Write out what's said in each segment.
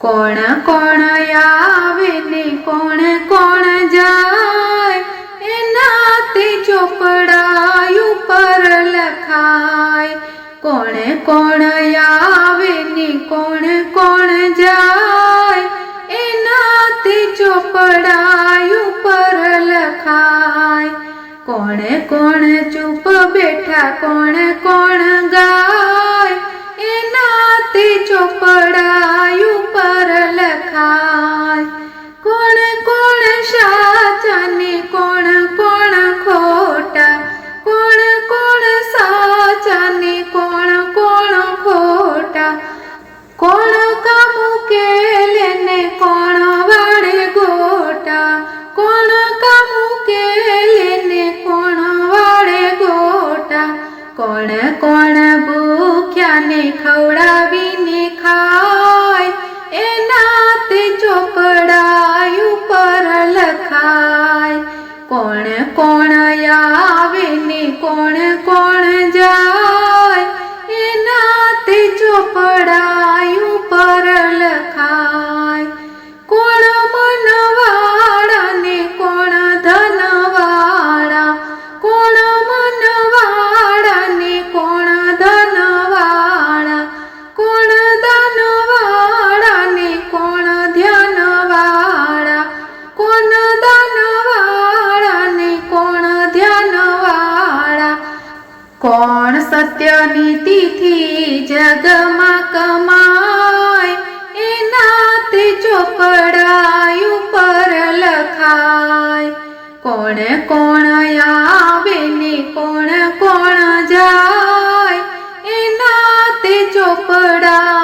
કોણ કોણ આવે ને કોણ કોણ જાય? એનાથી ચોપડાયું કોણ કોણ ચૂપ બેઠા, કોણ કોણ ગાય? એનાથી ચોપડાયું પર લખાય. કોણ કોણ સાચા ને કોણ કોણ ખોટા? કોણ કોણ સાચા ને કોણ કોણ ખોટા? કોણ કામું કેલે ને કોણ કોણ આવે ને કોણ કોણ જાય? એનાથી ચોપડાયું કોણ સત્ય નીતિથી જગમાં કમાય એનાથી ચોપડાયું પર લખાય. કોણ કોણ આવે ને કોણ કોણ જાય એનાથી ચોપડાયું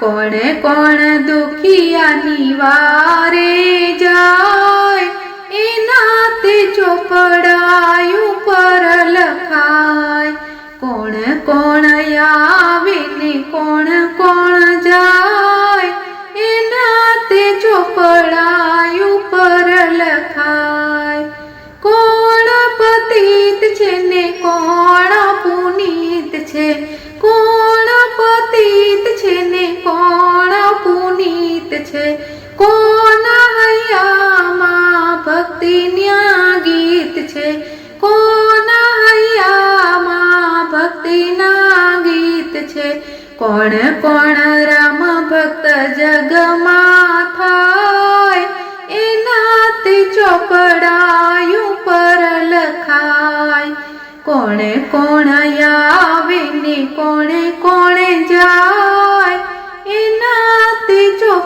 કોણ કોણ દુખિયાની વારે જાય? એનાથી ચોપડાયું પર લખાય. કોણ કોણ આવે કોણ કોણ જાય? એનાથી ચોપડાયું પર લખાય. કોણ પતિત છે ને કોણ પુનીત છે? ભક્તિના ગીત છે. કોના હૈયામાં ભક્તિના ગીત છે. કોણ કોણ રામ ભક્ત જગમાં થાય એનાથી ચોપડાયું પર લખાય. કોણે કોણ આવે ને કોણે કોણે જાય, એનાથી ચોપડાયું